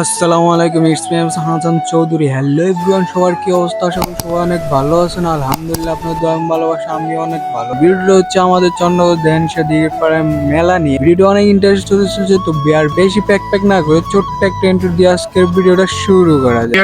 আসসালামু আলাইকুম it's Hasan Chowdhury. Hello everyone সবার কি অবস্থা? করি সবাই অনেক ভালো আছেন। আলহামদুলিল্লাহ আপনার দয়াম ভালোবাসা আমি অনেক ভালো। ভিডিওটা হচ্ছে আমাদের চন্দ্রগড় দেন দিকে পাড়ায় মেলা নিয়ে। ভিডিও অনেক ইন্টারেস্ট হচ্ছে তো আর বেশি প্যাক প্যাক না করে ছোট্ট একটা ইন্টার দিয়ে আজকের ভিডিওটা শুরু করা যায়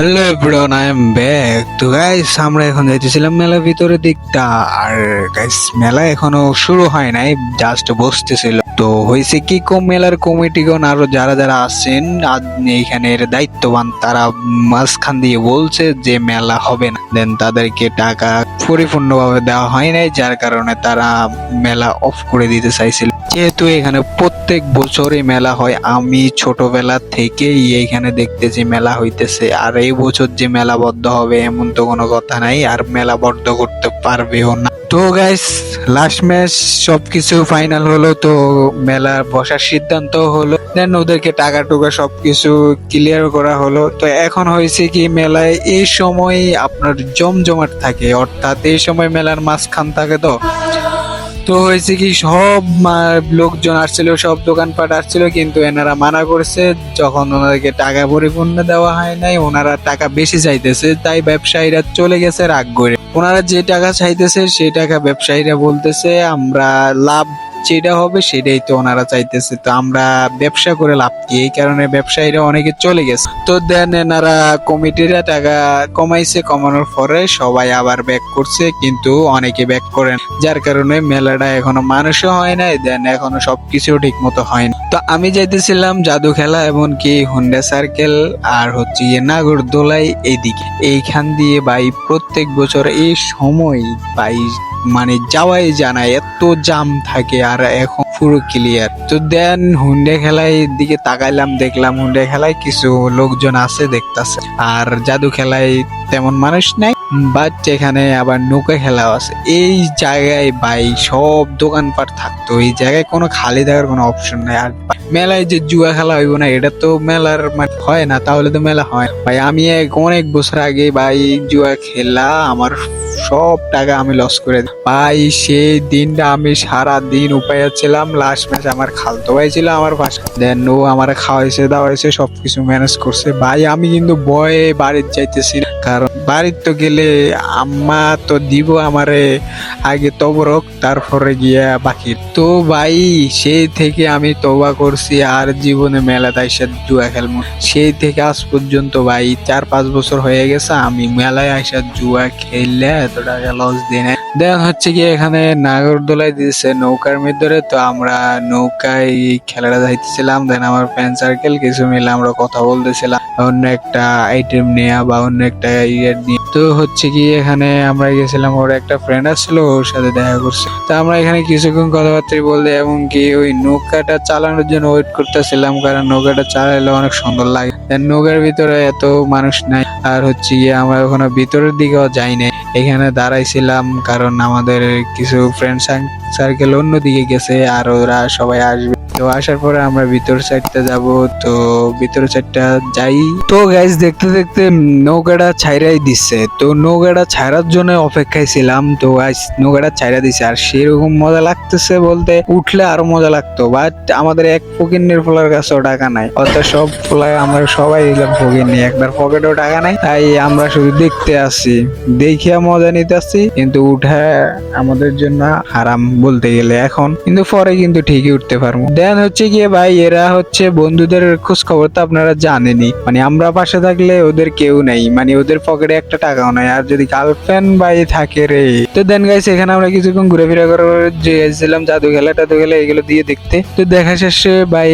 hello everyone I am back তো গাইস আমরা এখন যাইতেছিলাম মেলা ভিতরের দিকটা। আর গাইস মেলা এখনও শুরু হয় নাই জাস্ট বসতেছিল। তো হয়েছে কি মেলার কমিটিগণ আরও যারা যারা আছেন এইখানের দায়িত্ববান, তারা মাঝখান দিয়ে বলছে যে মেলা হবে না। দেন তাদেরকে টাকা পরিপূর্ণভাবে দেওয়া হয় নাই, যার কারণে তারা মেলা অফ করে দিতে চাইছিল। যেহেতু এখানে প্রত্যেক বছরই মেলা হয়, আমি ছোটবেলা থেকেই এইখানে দেখতেছি মেলা হইতেছে। আর এই বছর যে মেলা বদ্ধ হবে, এমন তো কোনো কথা নাই, আর মেলা বদ্ধ করতে পারবেও না। তো গাইস লাস্ট ম্যাচ সবকিছু ফাইনাল হলো, তো মেলা বসার সিদ্ধান্ত হলো। দেন ওদেরকে টাকা টুকা সবকিছু ক্লিয়ার করা হলো। তো এখন হয়েছে কি, মেলায় এই সময় আপনার জমজমাট থাকে, অর্থাৎ এই সময় মেলার মাঝখান থাকে তো। তো হয়েছে কি, সব লোকজন আসছিল, সব দোকানপাট আসছিল, কিন্তু এনারা মানা করছে, যখন ওনাদেরকে টাকা পরিপূর্ণ দেওয়া হয় নাই, ওনারা টাকা বেশি চাইতেছে, তাই ব্যবসায়ীরা চলে গেছে রাগ করে। ওনারা যে টাকা চাইতেছে সেই টাকা ব্যবসায়ীরা বলতেছে আমরা লাভ যেটা হবে সেটাই তো ওনারা চাইতেছে। তো আমরা ব্যবসা করে লাভ কি? এই কারণে ব্যবসায়ীরা অনেকে চলে গেছে। তো দেন এনারা কমিটিরা টাকা কমাইছে, কমানোর পরে সবাই আবার ব্যাক করছে, কিন্তু অনেকে ব্যাক করেন যার কারণে মেলাটা এখনও মানুষও হয় নাই, দেন এখনও সবকিছু ঠিক মতো হয় না। তো আমি যাইতেছিলাম জাদু খেলা এমনকি হুন্ডা সার্কেল আর হচ্ছে গিয়ে নাগরদোলাই এইদিকে। এইখান দিয়ে ভাই প্রত্যেক বছর এই সময় ভাই মানে যাওয়াই জানায় এত জাম থাকে আর এখন পুরো ক্লিয়ার তো দেন হুন্ডে খেলায় দিকে তাকাইলাম, দেখলাম হুন্ডে খেলায় কিছু লোকজন আছে দেখতাছে। আর জাদু খেলায় তেমন মানুষ নাই বাট এখানে আবার নৌকা খেলাও আছে। এই জায়গায় ভাই সব দোকানপাট থাকতো, এই জায়গায় কোনো খালি থাকার কোনো অপশন নাই। আর মেলায় যে জুয়া খেলা হইব না, এটা তো মেলার মানে হয় না, তাহলে তো মেলা হয় ভাই আমি এক অনেক বছর আগে ভাই জুয়া খেলা আমার সব টাকা আমি লস করে। ভাই, সেই দিনটা আমি সারা দিন উপায় ছিলাম লাস্ট ম্যাচ আমার খালতো ভাই ছিল আমার পাশে দেন ও আমার খাওয়াইছে, দাওয়াইছে, সবকিছু ম্যানেজ করছে ভাই, আমি কিন্তু বয়ে বাড়ির যাইতেছি। কারণ বাড়িতে তো গেলে আম্মা তো দিব আমারে, আগে তবরক তারপরে গিয়া বাকি। তো ভাই, সেই থেকে আমি তবা করছি আর জীবনে মেলা আইসা জুয়া খেলব সেই থেকে আজ পর্যন্ত ভাই, চার পাঁচ বছর হয়ে গেছে আমি মেলায় আইসা জুয়া খেললে এতটা লস দিই না দেন হচ্ছে কি এখানে নাগরদোলায় দিয়েছে নৌকার ভিতরে তো আমরা নৌকায় খেলাটা যাইতেছিলাম দেন আমার ফ্রেন্ড সার্কেল কিছু মিলে আমরা কথা বলতেছিলাম, অন্য একটা আইটেম নেওয়া বা অন্য একটা ইয়ে নিয়ে। তো হচ্ছে কি এখানে আমরা গেছিলাম, ওর একটা ফ্রেন্ড আসছিল ওর সাথে দেখা করছে। তো আমরা এখানে কিছুক্ষণ কথাবার্তা বলতে এমনকি ওই নৌকাটা চালানোর জন্য ওয়েট করতেছিলাম, কারণ নৌকাটা চালাইলে অনেক সুন্দর লাগে। দেন নৌকার ভিতরে এত মানুষ নাই, আর হচ্ছে গিয়ে আমরা ওখানে ভিতরের দিকেও যাই নাই। এখানে দাঁড়াইছিলাম কারণ আমাদের কিছু ফ্রেন্ড সার্কেল অন্যদিকে গেছে আর ওরা সবাই আসবে। তো আসার পরে আমরা ভিতর সাইডটা যাব, তো ভিতর সাইডটা যাই। তো গাইজ দেখতে দেখতে নৌকাটা ছাইরাই দিচ্ছে তো নৌকাটা ছাড়ার জন্য অপেক্ষায় ছিলাম। তো গাইজ নৌকাটা ছাইরা দিছে। আর সেরকম মজা লাগতেছে বলতে উঠলে আরও মজা লাগতো। বাট আমাদের এক ফকিন্নের ফোলার কাছেও টাকা নাই। অর্থাৎ সব ফোলায় আমরা সবাই দিলাম ফকিন্নি। একবার পকেটেও টাকা নাই, তাই আমরা শুধু দেখতে আসছি দেখিয়া মজা নিতে আসছি। কিন্তু উঠে আমাদের জন্য হারাম বলতে গেলে এখন। কিন্তু পরে কিন্তু ঠিকই উঠতে পারব। দেন হচ্ছে গিয়ে ভাই, এরা হচ্ছে বন্ধুদের খোঁজ খবর তো আপনারা জানেনই। মানে আমরা পাশে থাকলে ওদের কেউ নেই। মানে ওদের পকেটে একটা টাকাও নাই। আর যদি গার্লফ্রেন্ড ভাই থাকে রে। তো দেন গাইস এখানে আমরা কিছুক্ষণ ঘুরে ফিরে করার এসেছিলাম জাদু খেলা টাদু খেলা, এগুলো দিয়ে দেখতে। তো দেখা শেষে ভাই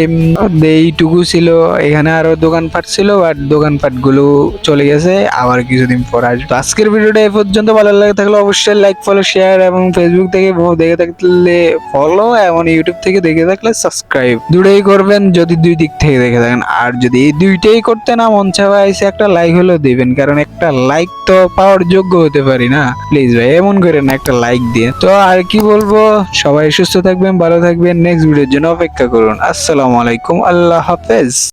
এইটুকু ছিল। এখানে আরও দোকানপাট ছিল, আর দোকানপাটগুলো চলে গেছে। আবার কিছুদিন পর আসবে। আজকের ভিডিওটা এ পর্যন্ত। ভালো লাগে থাকলে অবশ্যই লাইক ফলো শেয়ার এবং ফেসবুক থেকে দেখে থাকলে ফলো এবং ইউটিউব থেকে দেখে থাকলে সাবস্ক্রাইব দুটোই করবেন যদি দুই দিক থেকে দেখে থাকেন। আর যদি এই দুইটাই করতে না মন চাওয়া এসে একটা লাইক হলেও দিবেন। কারণ একটা লাইক তো পাওয়ার যোগ্য হতে পারি না। প্লিজ ভাই, এমন করে না, একটা লাইক দিয়ে। তো আর কি বলব? সবাই সুস্থ থাকবেন, ভালো থাকবেন। নেক্সট ভিডিওর জন্য অপেক্ষা করুন। আসসালামু আলাইকুম। আল্লাহ হাফেজ।